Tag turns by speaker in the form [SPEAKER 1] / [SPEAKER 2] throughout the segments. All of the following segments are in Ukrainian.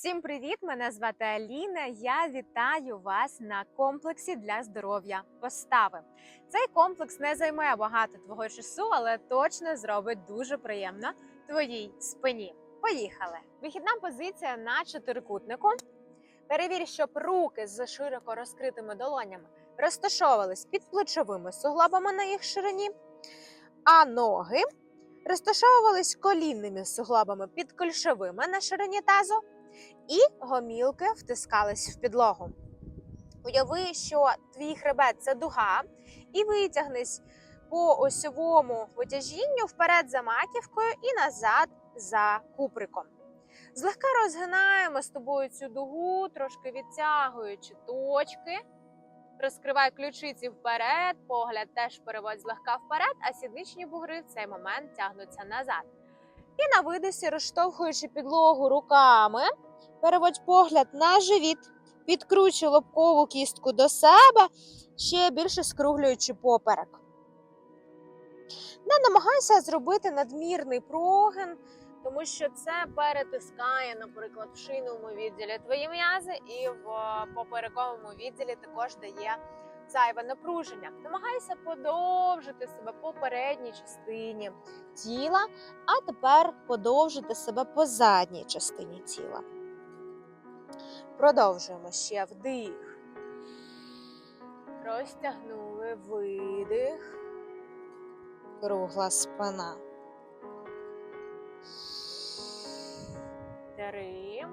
[SPEAKER 1] Всім привіт! Мене звати Аліна. Я вітаю вас на комплексі для здоров'я постави. Цей комплекс не займе багато твого часу, але точно зробить дуже приємно твоїй спині. Поїхали! Вихідна позиція на чотирикутнику. Перевір, щоб руки з широко розкритими долонями розташовувались під плечовими суглобами на їх ширині, а ноги розташовувались колінними суглобами під кульшовими на ширині тазу і гомілки втискались в підлогу. Уяви, що твій хребет це дуга, і витягнись по осьовому витяжінню вперед за маківкою і назад за куприком. Злегка розгинаємо з тобою цю дугу, трошки відтягуючи точки. Розкривай ключиці вперед, погляд теж переводь злегка вперед, а сідничні бугри в цей момент тягнуться назад. І на видосі, розштовхуючи підлогу руками, переводь погляд на живіт, підкручуй лобкову кістку до себе, ще більше скруглюючи поперек. Не намагайся зробити надмірний прогин, тому що це перетискає, наприклад, в шийному відділі твої м'язи, і в поперековому відділі також дає зайве напруження. Намагайся подовжити себе по передній частині тіла, а тепер подовжити себе по задній частині тіла. Продовжуємо ще вдих. Розтягнули видих. Кругла спина. Три.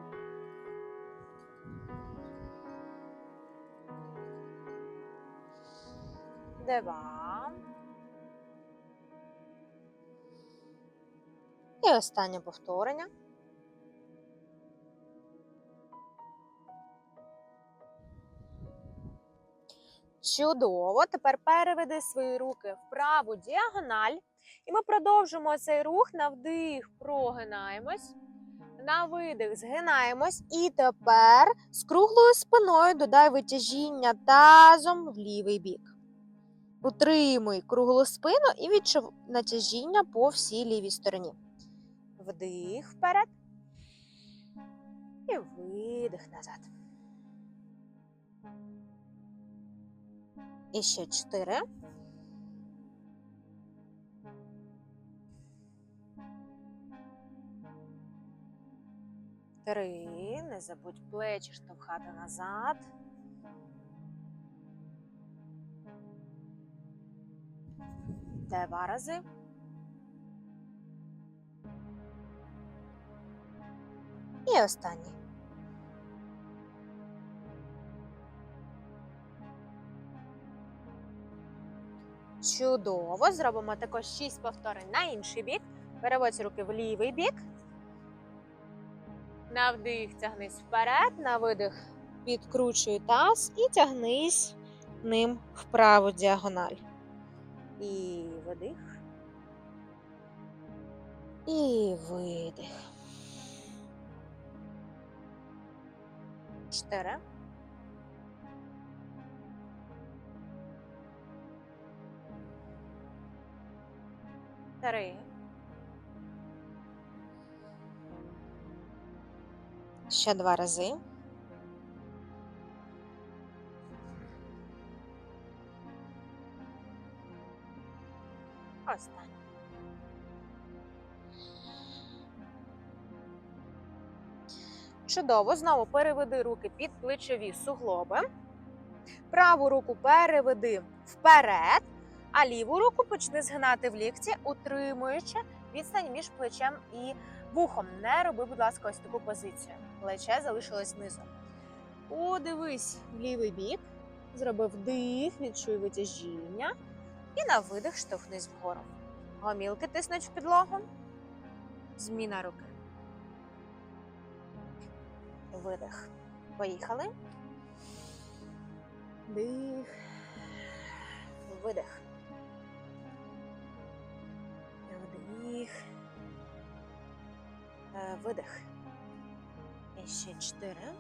[SPEAKER 1] Два. І останнє повторення. Чудово. Тепер переведи свої руки в праву діагональ. І ми продовжимо цей рух на вдих, прогинаємось. На видих згинаємось. І тепер з круглою спиною додай витяжіння тазом в лівий бік. Утримуй круглу спину і відчув натяжіння по всій лівій стороні. Вдих вперед. І видих назад. І ще чотири. Три. Не забудь плечі штовхати назад. Два рази. І останній. Чудово. Зробимо також 6 повторень на інший бік. Переводь руки в лівий бік. На вдих тягнись вперед, на видих підкручуй таз і тягнись ним в праву діагональ. І видих. І видих. Чотири. Три. Ще два рази. Чудово. Знову переведи руки під плечові суглоби. Праву руку переведи вперед, а ліву руку почни згинати в лікті, утримуючи відстань між плечем і вухом. Не роби, будь ласка, ось таку позицію. Плече залишилось знизу. Подивись в лівий бік. Зроби вдих, відчуй витяжіння. І на видих штовхнись вгору. Гомілки тиснуть в підлогу. Зміна руки. Видих. Поїхали. Дих. Видих. Вдих. Е, Видих. І ще чотири.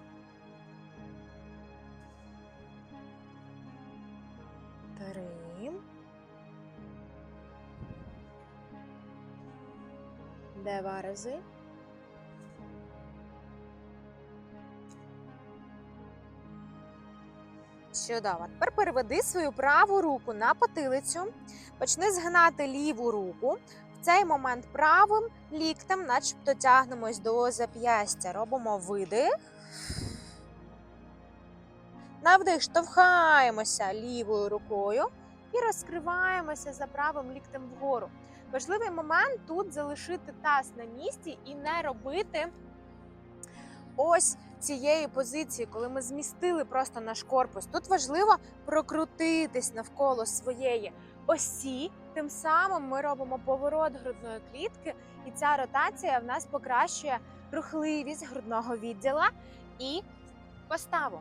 [SPEAKER 1] Три. Два рази. Чудово. Тепер переведи свою праву руку на потилицю, почни згинати ліву руку. В цей момент правим ліктем, начебто тягнемось до зап'ястя. Робимо видих. На вдих штовхаємося лівою рукою і розкриваємося за правим ліктем вгору. Важливий момент тут залишити таз на місці і не робити ось цієї позиції, коли ми змістили просто наш корпус. Тут важливо прокрутитись навколо своєї осі. Тим самим ми робимо поворот грудної клітки, і ця ротація в нас покращує рухливість грудного відділа і поставу.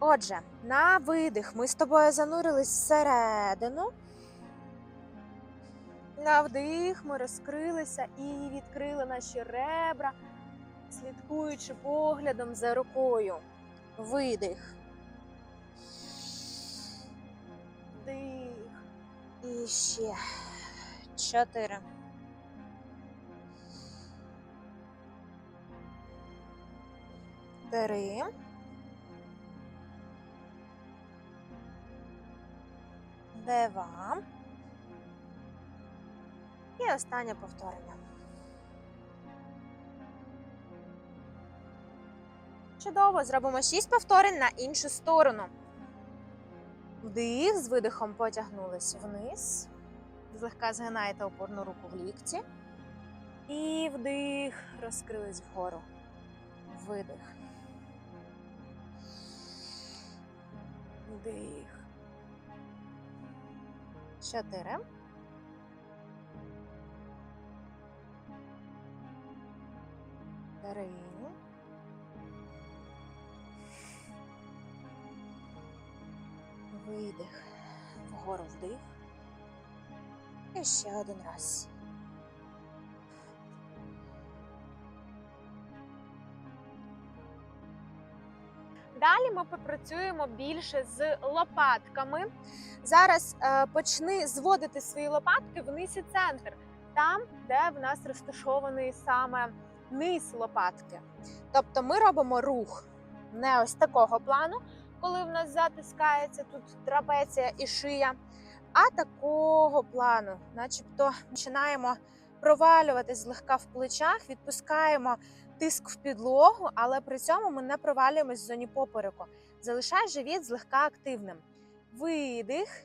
[SPEAKER 1] Отже, на видих ми з тобою занурились всередину. На вдих ми розкрилися і відкрили наші ребра, слідкуючи поглядом за рукою. Видих. Вдих. І ще. Чотири. Три. Два. І останнє повторення. Чудово, зробимо 6 повторень на іншу сторону. Вдих, з видихом потягнулись вниз. Злегка згинаєте опорну руку в лікті. І вдих, розкрились вгору. Видих. Вдих. Чотири. Три. Видих. Вгору вдих. І ще один раз. Далі ми попрацюємо більше з лопатками. Зараз е, почни зводити свої лопатки вниз і центр, там, де в нас розташований саме низ лопатки. Тобто ми робимо рух не ось такого плану, коли в нас затискається тут трапеція і шия, а такого плану, начебто починаємо провалюватись злегка в плечах, відпускаємо тиск в підлогу, але при цьому ми не провалюємось в зоні попереку. Залишай живіт злегка активним. Видих.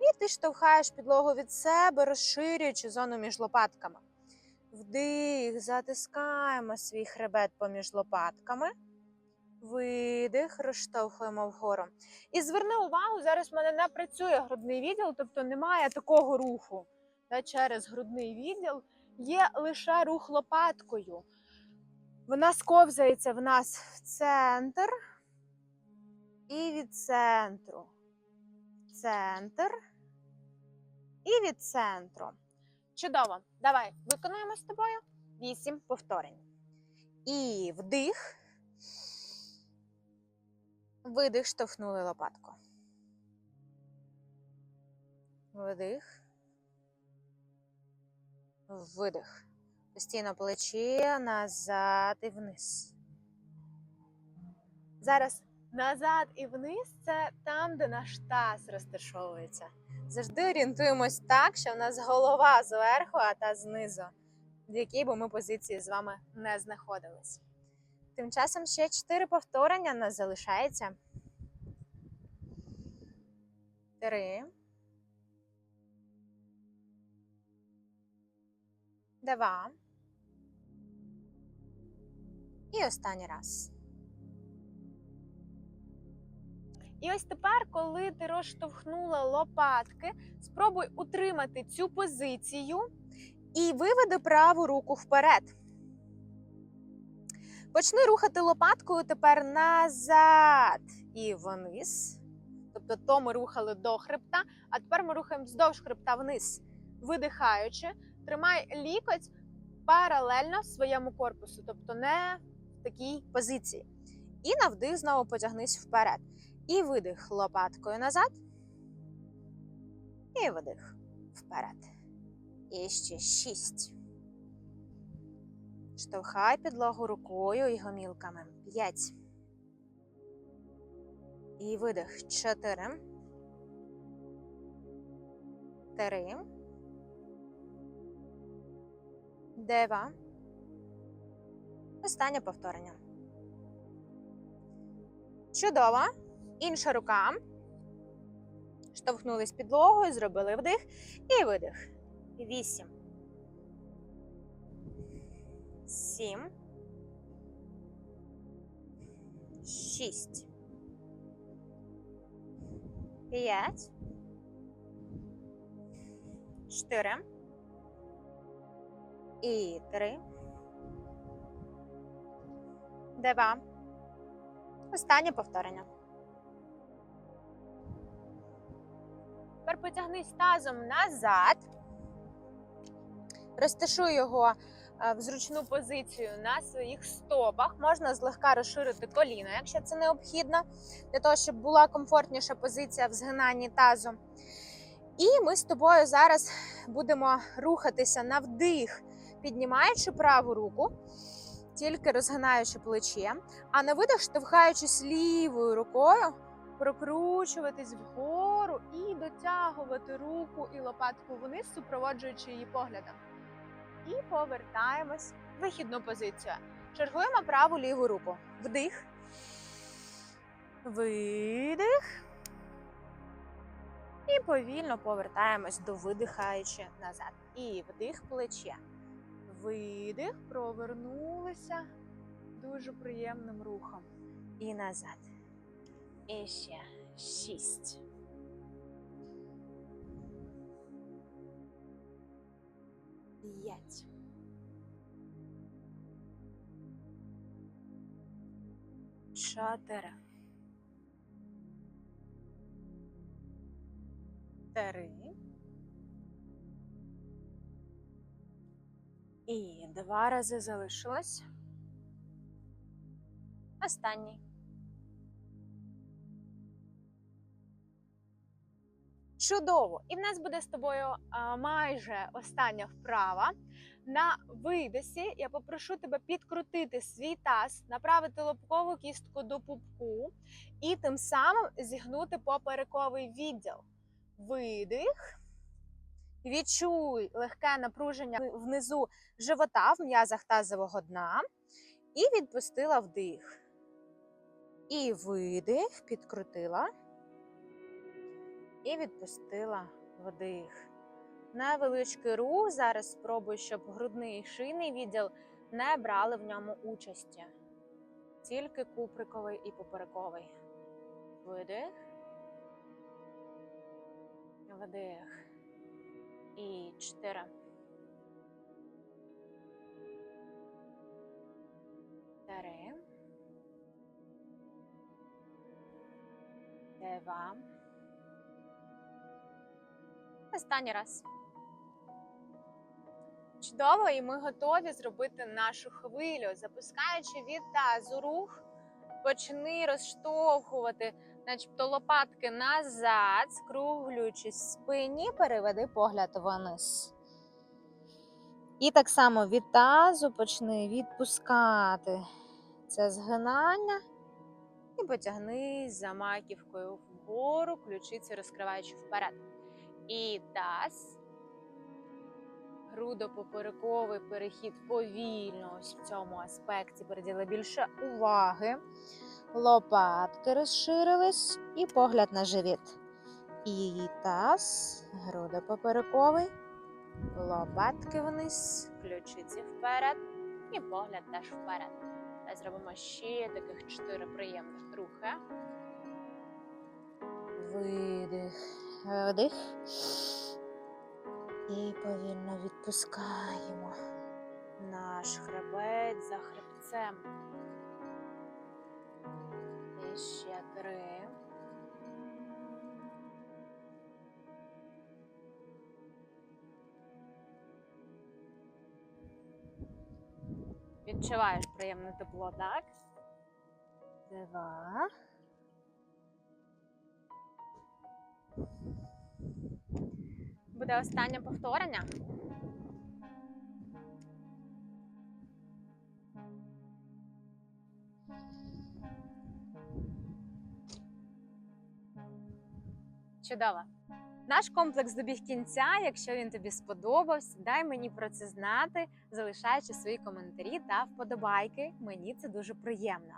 [SPEAKER 1] І ти штовхаєш підлогу від себе, розширюючи зону між лопатками. Вдих, затискаємо свій хребет поміж лопатками. Видих, розштовхуємо вгору. І зверни увагу, зараз в мене не працює грудний відділ, тобто немає такого руху та, через грудний відділ. Є лише рух лопаткою. Вона сковзається в нас в центр і від центру. Центр і від центру. Чудово. Давай виконуємо з тобою вісім повторень. І вдих. Видих, штовхнули лопатку. Вдих. Видих. Постійно плече назад і вниз. Зараз назад і вниз це там, де наш таз розташовується. Завжди орієнтуємось так, що в нас голова зверху, а та знизу, в якій би ми позиції з вами не знаходились. Тим часом ще 4 повторення у нас залишається. Три. Два. І останній раз. І ось тепер, коли ти розштовхнула лопатки, спробуй утримати цю позицію і виведи праву руку вперед. Почни рухати лопаткою тепер назад і вниз. Тобто то ми рухали до хребта, а тепер ми рухаємо вздовж хребта вниз, видихаючи, тримай лікоть паралельно своєму корпусу, тобто не в такій позиції. І на вдих знову потягнись вперед. І видих лопаткою назад. І видих вперед. І ще шість. Штовхай підлогу рукою і гомілками. П'ять. І видих. Чотири. Три. Два. Останнє повторення. Чудово. Інша рука. Штовхнулись підлогою, зробили вдих і видих. Вісім. Сім. Шість. П'ять. Чотири. І три. Два. Останнє повторення. Тепер потягнись тазом назад. Розташуй його в зручну позицію на своїх стопах. Можна злегка розширити коліно, якщо це необхідно, для того, щоб була комфортніша позиція в згинанні тазу. І ми з тобою зараз будемо рухатися на вдих, піднімаючи праву руку, тільки розгинаючи плече, а на видих штовхаючись лівою рукою, прокручуватись вгору і дотягувати руку і лопатку вниз, супроводжуючи її поглядом. І повертаємось в вихідну позицію. Чергуємо праву ліву руку. Вдих. Видих. І повільно повертаємось до видихаючи назад. І вдих плече. Видих, провернулися дуже приємним рухом. І назад. І ще шість. П'ять. Чотири. Три. І два рази залишилось. Останній. Чудово! І в нас буде з тобою майже остання вправа. На видосі я попрошу тебе підкрутити свій таз, направити лобкову кістку до пупку і тим самим зігнути поперековий відділ. Видих. Відчуй легке напруження внизу живота в м'язах тазового дна. І відпустила вдих. І видих, підкрутила. І відпустила вдих. Невеличкий рух. Зараз спробую, щоб грудний і шийний відділ не брали в ньому участі. Тільки куприковий і поперековий. Видих. Вдих. І чотири. Три. Два. Останній раз. Чудово, і ми готові зробити нашу хвилю, запускаючи від тазу рух, почни розштовхувати, начебто лопатки назад, скруглюючись в спині, переведи погляд вниз. І так само від тазу почни відпускати це згинання і потягнись за маківкою вгору, ключиці розкриваючи вперед. І таз. Грудопоперековий перехід повільно ось в цьому аспекті приділи більше уваги. Лопатки розширились і погляд на живіт. І таз, грудопоперековий, лопатки вниз, ключиці вперед і погляд теж вперед. Та зробимо ще таких чотири приємних рухи. Видих, вдих. І повільно відпускаємо наш хребець за хребцем. І ще три. Відчуваєш приємне тепло, так? Два. Буде останнє повторення. Чудово. Наш комплекс добіг кінця. Якщо він тобі сподобався, дай мені про це знати, залишаючи свої коментарі та вподобайки. Мені це дуже приємно.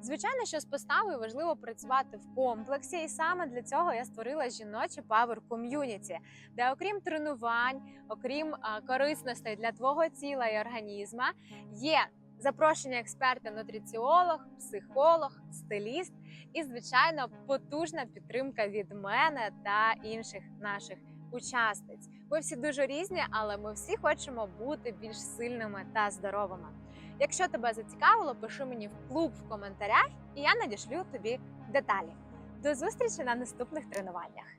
[SPEAKER 1] Звичайно, що з поставою важливо працювати в комплексі, і саме для цього я створила жіноче Power Community, де, окрім тренувань, окрім корисностей для твого тіла і організма, є запрошення експерта, нутриціолог, психолог, стиліст і, звичайно, потужна підтримка від мене та інших наших учасниць. Ми всі дуже різні, але ми всі хочемо бути більш сильними та здоровими. Якщо тебе зацікавило, пиши мені в клуб в коментарях, і я надішлю тобі деталі. До зустрічі на наступних тренуваннях.